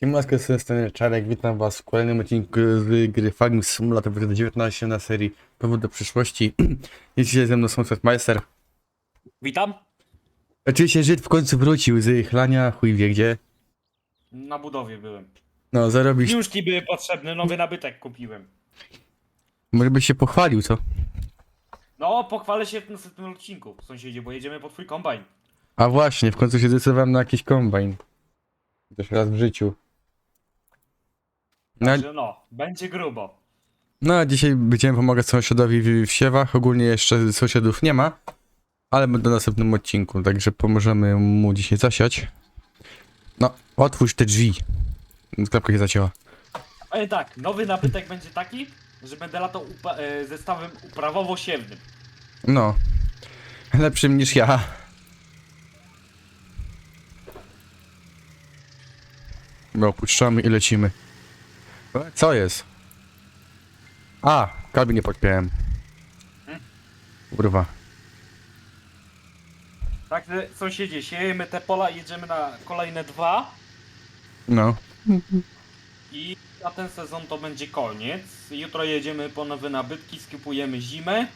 Siemanko, z tej strony Czarek, witam was w kolejnym odcinku z gry Farming Simulator w 19 na serii Powrót do przyszłości. Jest dzisiaj ze mną Sunset Meister. Witam. Oczywiście Żyd w końcu wrócił z chlania, chuj wie gdzie. Na budowie byłem. No, zarobić, Pieniążki były potrzebne, nowy nabytek kupiłem. może byś się pochwalił, co? No, pochwalę się w następnym odcinku, sąsiedzie, bo jedziemy po twój kombajn. A właśnie, w końcu się zdecydowałem na jakiś kombajn. Też raz w życiu. No, Także no, będzie grubo. no a dzisiaj będziemy pomagać sąsiadowi w, w siewach, ogólnie jeszcze sąsiadów nie ma. Ale będę w następnym odcinku, także pomożemy mu dzisiaj zasiać. No, otwórz te drzwi. Klapka się zacięła. Ale tak, nowy nabytek będzie taki, że będę latał upa- e, zestawem uprawowo-siewnym. No. Lepszym niż ja. No, opuszczamy i lecimy. E, Co jest? A, kabin nie podpiąłem. Kurwa. Także sąsiedzie, siejemy te pola i jedziemy na kolejne dwa. No. I na ten sezon to będzie koniec. Jutro jedziemy po nowe nabytki, skipujemy zimę.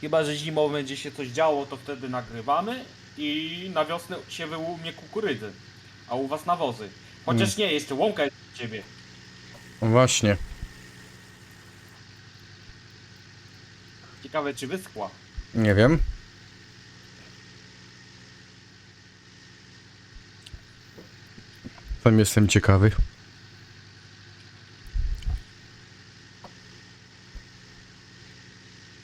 Chyba, że zimą będzie się coś działo, to wtedy nagrywamy. I na wiosnę się wyłumie kukurydzy. A u was nawozy. Chociaż nie, jeszcze łąka jest u ciebie. Właśnie. Ciekawe czy wyschła. Nie wiem. Sam jestem ciekawy.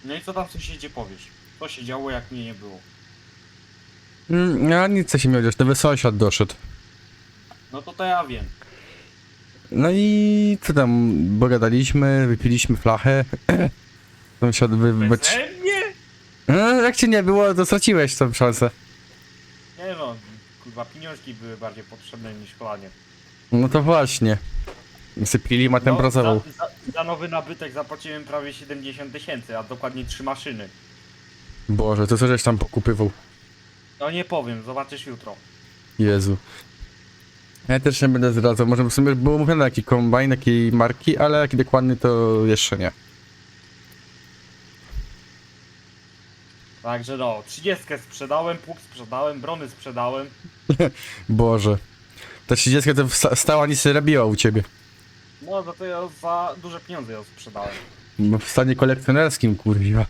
No i co tam sąsiedzie powiesz? Co się działo jak mnie nie było? Mm, a nic co się miał dziać, nowy sąsiad doszedł. No to to ja wiem. No i co tam, pogadaliśmy, wypiliśmy flachę. Sąsiad wy... wy... Beze mnie? No, jak ci nie było, to straciłeś tą szansę. Nie no, kurwa pieniążki były bardziej potrzebne niż chlanie. No to właśnie. Sypili, ma ten No, pracował. za, za, za nowy nabytek zapłaciłem prawie 70 tysięcy, a dokładnie 3 maszyny. Boże, to co żeś tam pokupywał? No nie powiem, zobaczysz jutro. Jezu. Ja też nie będę zdradzał, może w sumie było mówione jaki kombajn, jakiej marki, ale jaki dokładny to jeszcze nie. Także no, 30 sprzedałem, pług sprzedałem, brony sprzedałem. Boże. Ta 30 to wsta- stała nic nie robiła u ciebie. No za to ja za duże pieniądze ją sprzedałem. No, W stanie kolekcjonerskim, kurwa.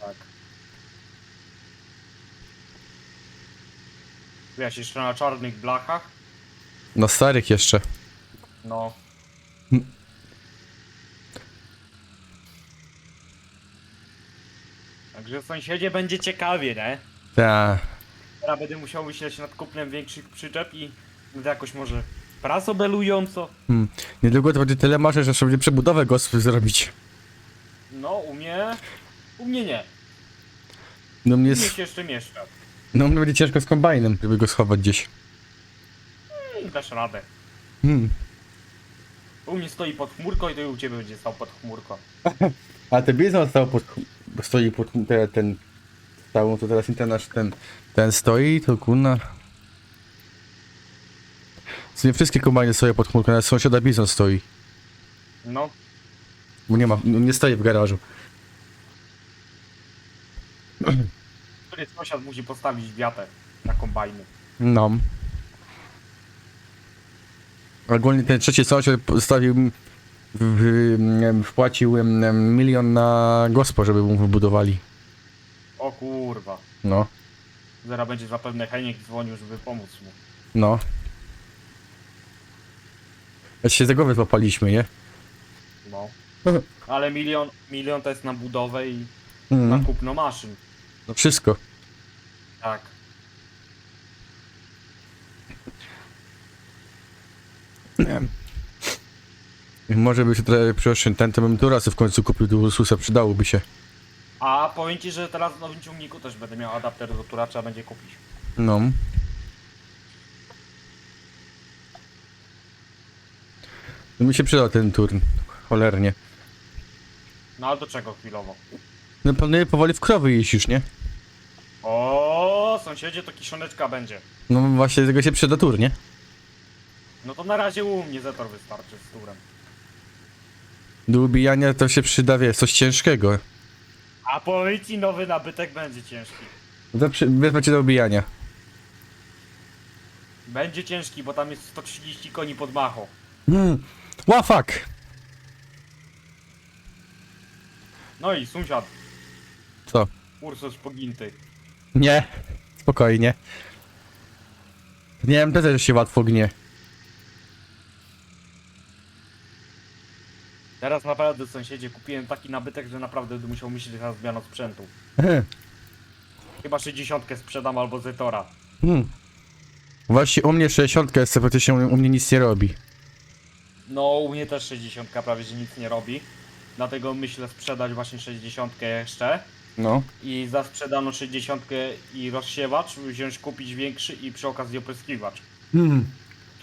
Tak. Wiesz, jeszcze na czarnych blachach. No starych jeszcze. No. Także w sąsiedzie będzie ciekawie, nie? Ta. Teraz będę musiał myśleć nad kupnem większych przyczep i będę jakoś może prasobelująco. Hmm. Niedługo to będzie tyle marzeń, że trzeba będzie przebudowę gospy zrobić. No, u mnie... U mnie nie. No U mnie, mnie s- się jeszcze mieszka. no mnie będzie ciężko z kombajnem, żeby go schować gdzieś. Hmm, Dasz radę. Hmm. U mnie stoi pod chmurką i to i u ciebie będzie stał pod chmurką. A ten bizon stał pod, stoi pod ten, ten stał, to teraz ten nasz ten, ten stoi, to kurna. Nie wszystkie kombajny stoją pod chmurką, ale sąsiada bizon stoi, No, bo nie ma, no nie stoi w garażu. który sąsiad musi postawić wiatę na kombajny. No. Ogólnie ten trzeci sąsiad w, wpłacił milion na gospo, żeby mu wybudowali. O kurwa. No, Zaraz będzie zapewne Heniek dzwonił, żeby pomóc mu. no. A się za głowy złapaliśmy, nie? No. Ale milion, milion to jest na budowę i na Mm. kupno maszyn. No wszystko. Tak. Nie. Może by się trochę przeoszczędził ten, to bym tu raz w końcu kupił do Ursusa, przydałoby się. A powiem ci, że teraz w nowym ciągniku też będę miał adapter do tura, trzeba będzie kupić. No. No mi się przydał ten turn. Cholernie. No ale do czego chwilowo? No planuję powoli w krowy już, nie? O, sąsiedzie to kiszoneczka będzie. No właśnie tego się przyda tur, nie? No to na razie u mnie Zetor wystarczy z turem. Do ubijania to się przyda, wiesz, coś ciężkiego. A policji nowy nabytek będzie ciężki. No to przy... wezmę do ubijania. Będzie ciężki, bo tam jest 130 koni pod machą. Hmm. Ła fuck! No i sąsiad, Co? Ursus poginty. Nie. Spokojnie. Nie wiem, to też się łatwo gnie. Teraz naprawdę sąsiedzie kupiłem taki nabytek, że naprawdę będę musiał myśleć na zmianę sprzętu. Chyba 60 sprzedam albo Zetora. Hmm. Właśnie u mnie 60 jest, praktycznie u mnie nic nie robi. No u mnie też 60 prawie że nic nie robi. Dlatego myślę sprzedać właśnie 60 jeszcze. No. I za sprzedaną 60 i rozsiewacz wziąć kupić większy i przy okazji opryskiwacz. Hmm.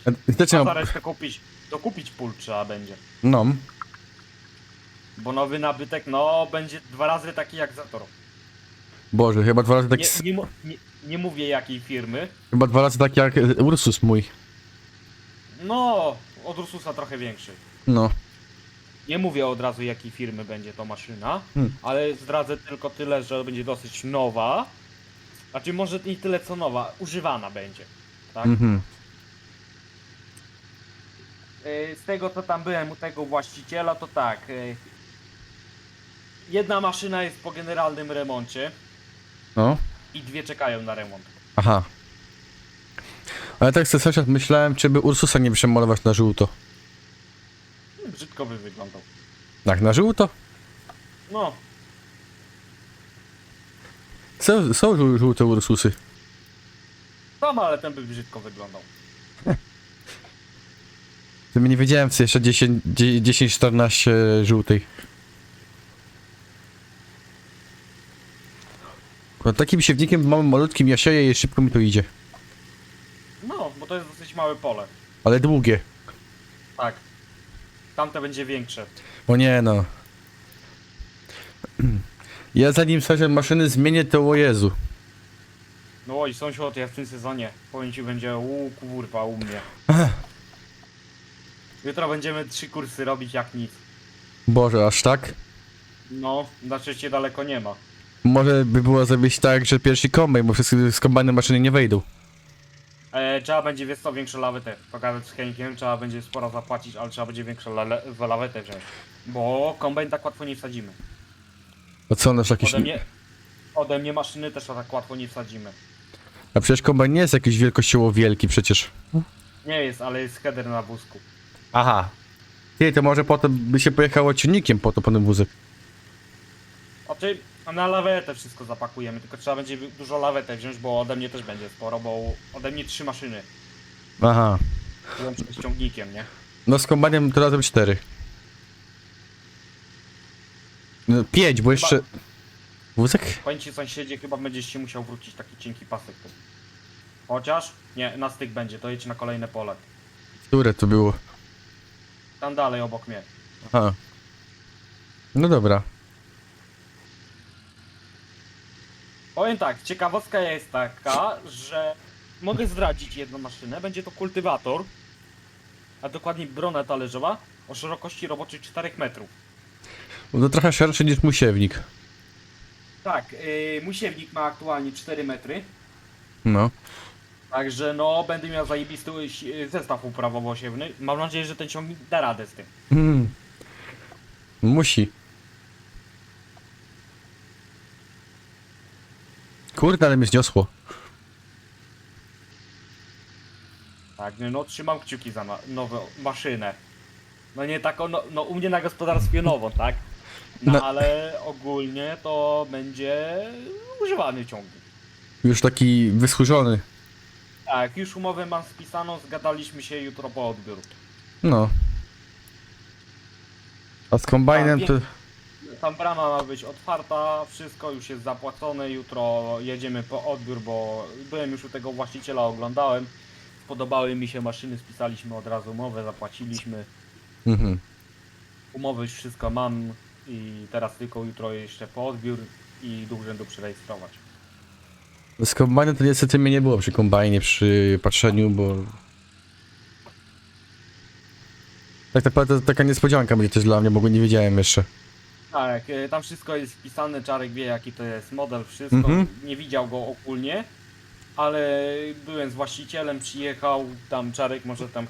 A Znaczy, za resztę kupić, to kupić pól trzeba będzie. no. Bo nowy nabytek, no będzie dwa razy taki jak Zator. Boże, chyba dwa razy taki, Nie, nie, mu- nie, nie mówię jakiej firmy. chyba dwa razy taki jak e, Ursus mój. No, od Ursusa trochę większy. No. Nie mówię od razu jakiej firmy będzie to maszyna, Hmm. ale zdradzę tylko tyle, że będzie dosyć nowa. Znaczy może nie tyle co nowa, używana będzie. Tak? Mhm. Y, Z tego co tam byłem u tego właściciela, to tak. y, Jedna maszyna jest po generalnym remoncie No. i dwie czekają na remont. Aha. Ale tak sobie sąsiad myślałem, czy by Ursusa nie przemalować na żółto. Brzydko by wyglądał. Tak, na żółto? No, Są, są żół- żółte Ursusy. tam, ale ten by brzydko wyglądał. To nie wiedziałem, co jeszcze 10, 10 14 No, takim siewnikiem małym, malutkim ja sieję i szybko mi to idzie. No, bo to jest dosyć małe pole. Ale długie. Tak. Tamte będzie większe. O nie no. Ja zanim sąsiad maszyny zmienię, to o Jezu. No oj, sąsiad, ja w tym sezonie powiem ci będzie u kurwa u mnie. Jutro będziemy trzy kursy robić jak nic. Boże, aż tak? No, na szczęście daleko nie ma. Może by było zrobić tak, że pierwszy kombajn, bo wszystkie skombajny maszyny nie wejdą. E, trzeba będzie wiesz co, większe lawetę pogadać z Henkiem, trzeba będzie sporo zapłacić, ale trzeba będzie większą lale- lawetę wziąć. Bo kombajn tak łatwo nie wsadzimy. A co nasz jakiś... Ode mnie, ode mnie maszyny też tak łatwo nie wsadzimy. A przecież kombajn nie jest jakiś wielkościowo wielki przecież. Nie jest, ale jest header na wózku. Aha. Ty, to może potem by się pojechało ciągnikiem po to po ten wózek. Znaczy, na lawetę wszystko zapakujemy, tylko trzeba będzie dużo lawetę wziąć, bo ode mnie też będzie sporo, bo ode mnie trzy maszyny. Aha. Łącznie z ciągnikiem, nie? No z kombajnem to razem cztery. No, pięć, bo jeszcze... Wózek? Powiem ci sąsiedzie, chyba będziesz się musiał wrócić taki cienki pasek. Chociaż? Nie, na styk będzie, to jedź na kolejne pole. Które to było? Tam dalej obok mnie. Aha. No dobra. Powiem tak, ciekawostka jest taka, że mogę zdradzić jedną maszynę, będzie to kultywator, a dokładniej brona talerzowa o szerokości roboczej 4 metrów. No to trochę szerszy niż musiewnik. Tak, yy, mój siewnik ma aktualnie 4 metry, No. także no będę miał zajebisty yy, zestaw uprawowo-siewny. Mam nadzieję, że ten ciągnik da radę z tym. Mm. Musi. Kurde, ale mnie zniosło. Tak, no trzymam kciuki za na, nową maszynę. No nie taką, no, no u mnie na gospodarstwie nową, tak? No, No. ale ogólnie to będzie używany ciągnik. Już taki wyschórzony. Tak, już umowę mam spisaną, zgadaliśmy się jutro po odbiór. No. A z kombajnem Tak, to... Tam brama ma być otwarta, wszystko już jest zapłacone, jutro jedziemy po odbiór, bo byłem już u tego właściciela, oglądałem. Podobały mi się maszyny, spisaliśmy od razu umowę, zapłaciliśmy. Mhm. Umowy już wszystko mam i teraz tylko jutro jeszcze po odbiór i do urzędu przerejestrować. Z kombajnem to niestety mnie nie było przy kombajnie, przy patrzeniu, bo... Tak naprawdę taka niespodzianka będzie też dla mnie, bo go nie wiedziałem jeszcze. Tak, e, tam wszystko jest wpisane, Czarek wie jaki to jest model, wszystko. Mhm. Nie widział go ogólnie, ale byłem z właścicielem, przyjechał, tam Czarek może tam,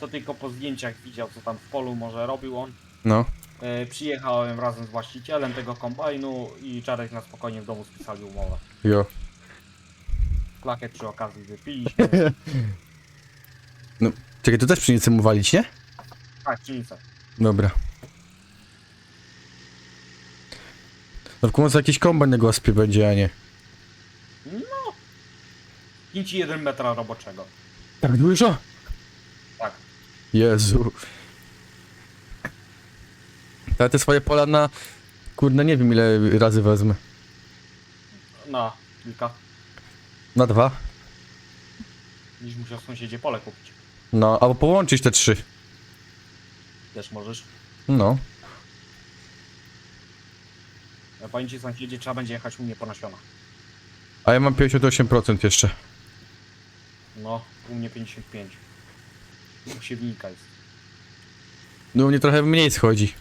to tylko po zdjęciach widział, co tam w polu może robił on. No. E, przyjechałem razem z właścicielem tego kombajnu i Czarek na spokojnie w domu spisali umowę. Jo. Klakiet przy okazji wypiliśmy. Czekaj, to też przy nic mu walić, nie? tak, pszenicę. Dobra. No w końcu jakiś kombajn na gospie będzie, a nie. 5,1 metra roboczego. Tak dużo? Tak. Jezu. Ale te swoje pola na... Kurde, nie wiem ile razy wezmę. Na kilka. Na dwa? Niż musiał sąsiedzie pole kupić. No, albo połączyć te trzy. Też możesz. No. Ja powiem ci sąsiedzie, trzeba będzie jechać u mnie po nasiona. A ja mam 58% jeszcze. No, u mnie 55. U siewnika jest. No u mnie trochę mniej schodzi.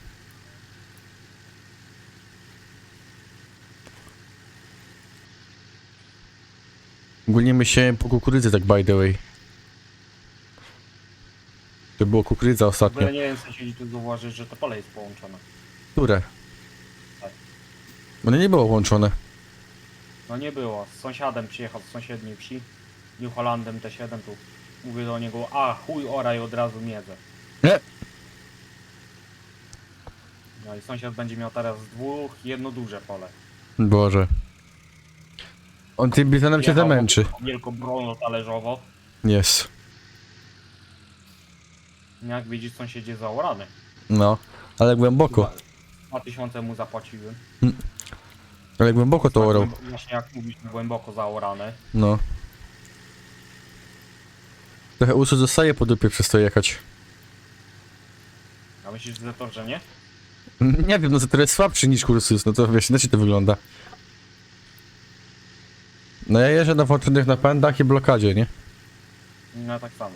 Ogólnie myślałem po kukurydzy tak by the way. To było kukurydza W ostatnio. ogóle nie wiem, sąsiedzi tu zauważyć, że to pole jest połączone. Które? One nie było łączone. No nie było. Z sąsiadem przyjechał z sąsiedniej wsi. New Hollandem T7 tu. Mówię do niego, a chuj oraj od razu miedzę. Nie. No i sąsiad będzie miał teraz dwóch, jedno duże pole. Boże. On tym bizonem cię Jechał zamęczy. Wielko brono talerzowo. Jest. Jak widzisz, sąsiedzie zaorany. No. Ale głęboko. 2000 mu zapłaciłem. Ale głęboko to orał. Tak, Właśnie jak mówisz, głęboko zaorane. No. Trochę usu zostaje po dupie przez to jechać. A myślisz, że to, że nie? Nie wiem, no to trochę słabszy niż kursus, no to wiesz, inaczej to wygląda. No ja jeżdżę na włączonych napędach i blokadzie, nie? No tak samo.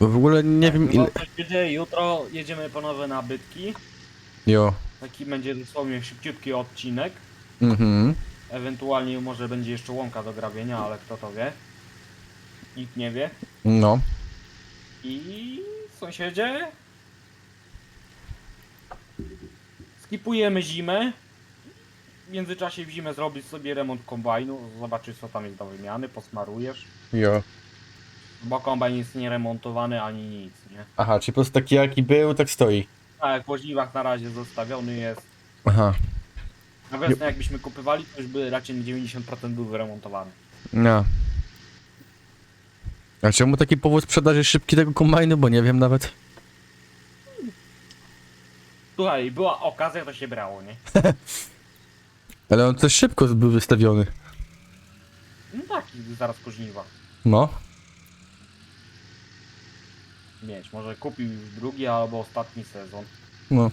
Bo w ogóle nie wiem ile... Coś będzie, jutro jedziemy po nowe nabytki. Jo. Taki będzie dosłownie szybciutki odcinek. Mhm. Ewentualnie może będzie jeszcze łąka do grabienia, ale kto to wie? Nikt nie wie. No. I sąsiedzie. Skipujemy zimę. W międzyczasie w zimę zrobisz sobie remont kombajnu, zobaczysz co tam jest do wymiany, posmarujesz. Jo. Bo kombajn jest nieremontowany ani nic, nie? Aha, czyli po prostu taki jaki był, tak stoi. Tak, po żniwach na razie zostawiony jest. Aha. Na wiosnę jakbyśmy kupywali, to już by raczej 90% był wyremontowany. No. A czemu taki powód sprzedaży szybki tego kombajnu, bo nie wiem nawet. Słuchaj, była okazja, to się brało, nie? Ale on też szybko był wystawiony. No tak, zaraz po żniwach. No. Mieć, może kupił już drugi albo ostatni sezon. No.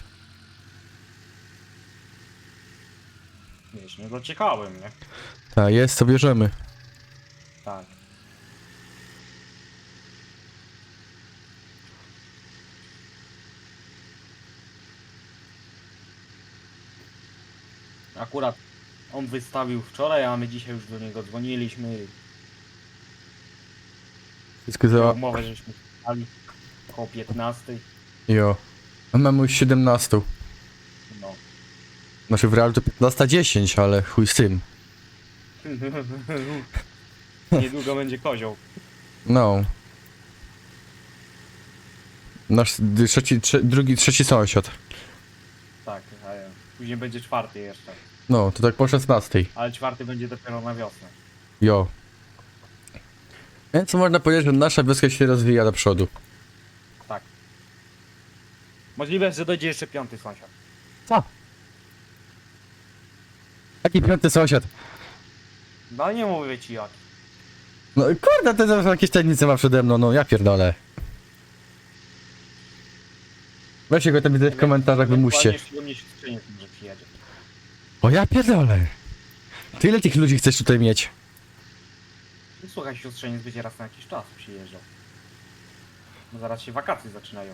Wiesz, nie dociekałem, nie? Tak, jest, to bierzemy. Tak. Akurat on wystawił wczoraj, a my dzisiaj już do niego dzwoniliśmy. Wszystko za... Umowę żeśmy pisali około 15. Jo. A mamy już 17. No. Znaczy w realu to 15.10, ale chuj z tym. Niedługo będzie kozioł. No. Nasz trzeci, trze, drugi, trzeci sąsiad. Tak, a później będzie czwarty jeszcze. No, to tak po 16. Ale czwarty będzie dopiero na wiosnę. Jo. Więc można powiedzieć, że nasza wioska się rozwija do przodu. Tak. Możliwe, że dojdzie jeszcze piąty sąsiad. Co? Jaki piąty sąsiad? No nie mówię ci jak. No kurde, te zawsze jakieś tajemnice ma przede mną, no ja pierdolę. Weźcie go tam widzę w komentarzach, wymuście. Do mnie przyjedzie. O ja pierdolę. To ile tych ludzi chcesz tutaj mieć? słuchaj, siostrzeniec będzie raz na jakiś czas przyjeżdżał. No zaraz się wakacje zaczynają.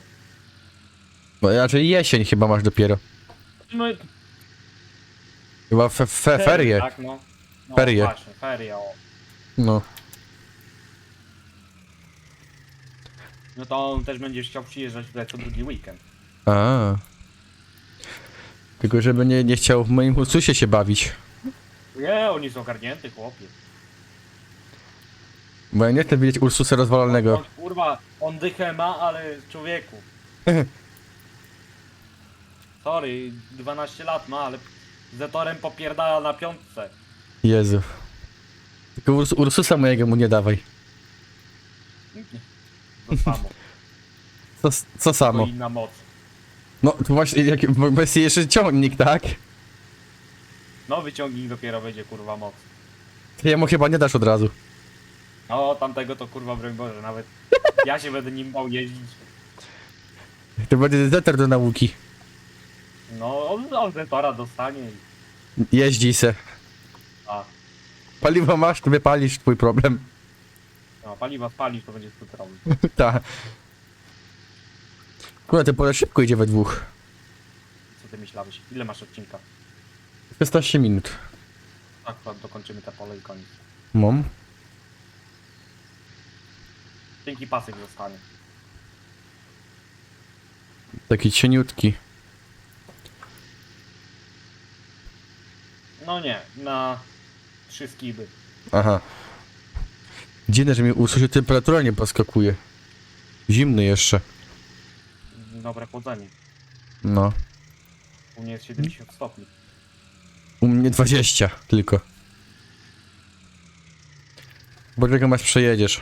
No raczej jesień chyba masz dopiero. No i Chyba fe, fe, ferie. Tak, no. no Ferie. Właśnie, ferie, o. No. No to on też będzie chciał przyjeżdżać w co drugi weekend. A. Tylko żeby nie, nie chciał w moim Ursusie się bawić. Nie, oni są ogarnięty, chłopie. Bo ja nie chcę widzieć Ursusa rozwalonego. On, kurwa, on dychę ma, ale człowieku. Sorry, 12 lat ma, ale Zetorem popierdala na piątce. Jezu. Tylko Urs, Ursusa mojego mu nie dawaj. To samo, Co, co samo? tylko inna moc. No to właśnie, jak, bo jest jeszcze ciągnik, tak? No wyciągnij dopiero będzie kurwa moc. To jemu chyba nie dasz od razu. No tamtego to kurwa broń Boże, nawet ja się będę nim bał jeździć. To będzie zeter do nauki. No on, on Zetora dostanie i... Jeździ se. A, Paliwo masz, to wypalisz, twój problem. no paliwa spalisz, to będzie skuterowy. Tak. Kurde, to pole szybko idzie we dwóch. Co ty myślałeś? Ile masz odcinka? 16 minut. Tak, to dokończymy te pole i koniec. Mam. Dzięki pasek zostanie. Taki cieniutki. No nie, na trzy skiby. Aha. Dziwne, że mi usłyszy temperatura nie poskakuje. Zimny jeszcze. Dobre chłodzenie. No. U mnie jest 70 stopni. U mnie 20 tylko. Bo czego masz przejedziesz.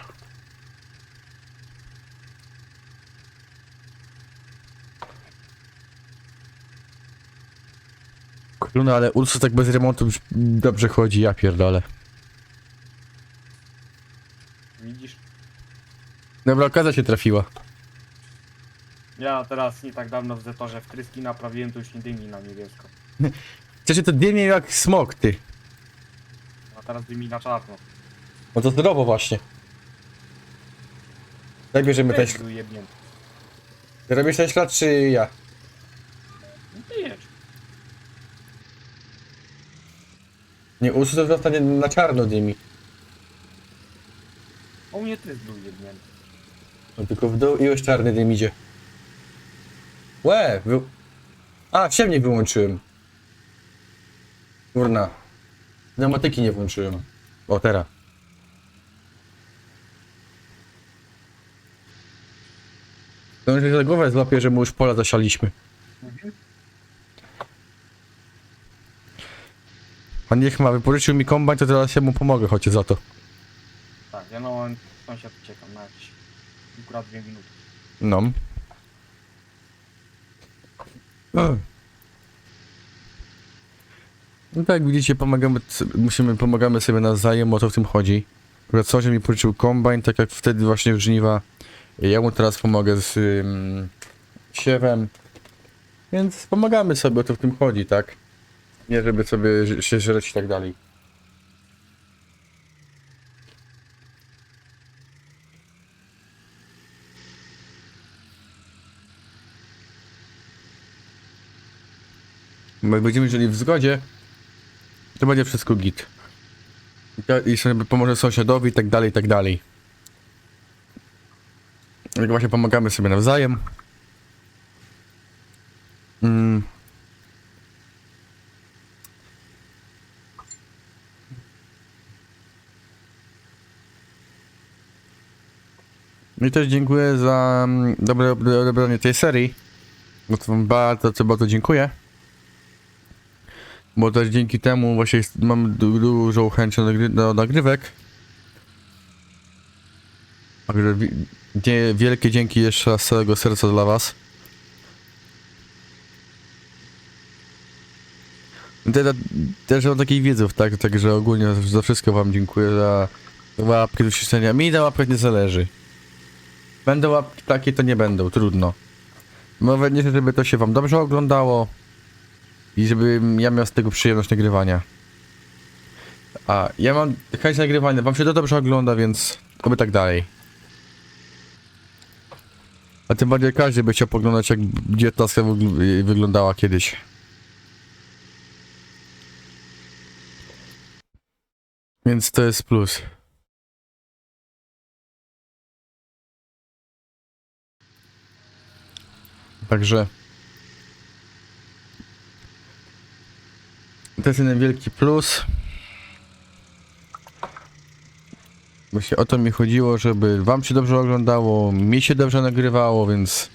Kurna, ale Ursus tak bez remontu już dobrze chodzi, ja pierdolę. Widzisz? Dobra, okazja się trafiła. Ja teraz nie tak dawno w Zetorze wtryski naprawiłem, to już nie dymi na niebiesko. Przecież to dymie jak smok, ty. A teraz dymi na czarno. No to zdrowo właśnie. Daj bierzemy ten jebnięty. Robisz ten ślad, czy ja? No ty jedź. Nie, Ursus to zostanie na czarno dymi. U mnie ty był jebnięty. No tylko w dół i już czarny dym idzie. Łe! Wy... A, ciemniej wyłączyłem. Kurna. Pneumatyki nie włączyłem. O, teraz. To że za głowę złapię, że mu już pola zasialiśmy. A niech ma, wypożyczył mi kombajn, to teraz ja mu pomogę, chociaż za to. Tak, ja no sąsiad uciekam na jakieś akurat dwie minuty. No. O. No tak, widzicie, pomagamy, musimy, pomagamy sobie nawzajem, o to w tym chodzi. Akurat coś mi pożyczył kombajn, tak jak wtedy właśnie w żniwa. Ja mu teraz pomogę z ym, siewem. Więc pomagamy sobie, o to w tym chodzi, tak? Nie żeby sobie się żreć i tak dalej. Bo jak będziemy żyli w zgodzie, to będzie wszystko git. I sobie pomoże sąsiadowi i tak dalej, i tak dalej. Jak właśnie pomagamy sobie nawzajem. Mm. I też dziękuję za mm, dobre odebranie tej serii. No to bardzo, bardzo dziękuję. Bo też dzięki temu właśnie mam du dużą chęć do, nagry do nagrywek. Także wielkie dzięki jeszcze raz z całego serca dla was. Te, też mam takich widzów, tak? Także ogólnie za- za wszystko wam dziękuję za łapki do śledzenia. Mi na łapkach nie zależy. Będą łapki takie, to nie będą, trudno. Mam nadzieję, żeby to się wam dobrze oglądało i żebym ja miał z tego przyjemność nagrywania. A ja mam chęć nagrywania, wam się to dobrze ogląda, więc oby tak dalej. A tym bardziej każdy by chciał poglądać jak 19 wygl- wyglądała kiedyś. Więc to jest plus. Także to jest jeden wielki plus. Właśnie o to mi chodziło, żeby wam się dobrze oglądało, mi się dobrze nagrywało, więc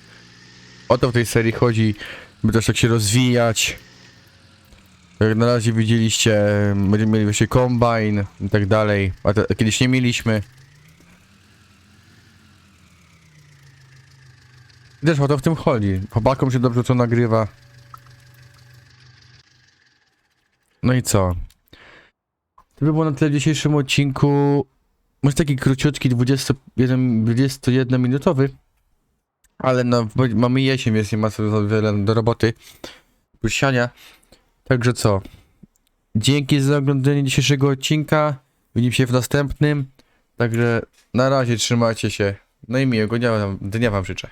o to w tej serii chodzi, by też tak się rozwijać. Jak na razie widzieliście, będziemy mieli właśnie kombine i tak dalej, a te, kiedyś nie mieliśmy. Też o to w tym chodzi. Chłopakom się dobrze to nagrywa. No i co? To by było na tyle w dzisiejszym odcinku. Może taki króciutki, 21, 21 minutowy. Ale no, mamy jesień, więc nie ma co wiele do roboty. Siania. Także co? Dzięki za oglądanie dzisiejszego odcinka. Widzimy się w następnym. Także na razie trzymajcie się. No i miłego dnia, dnia wam życzę.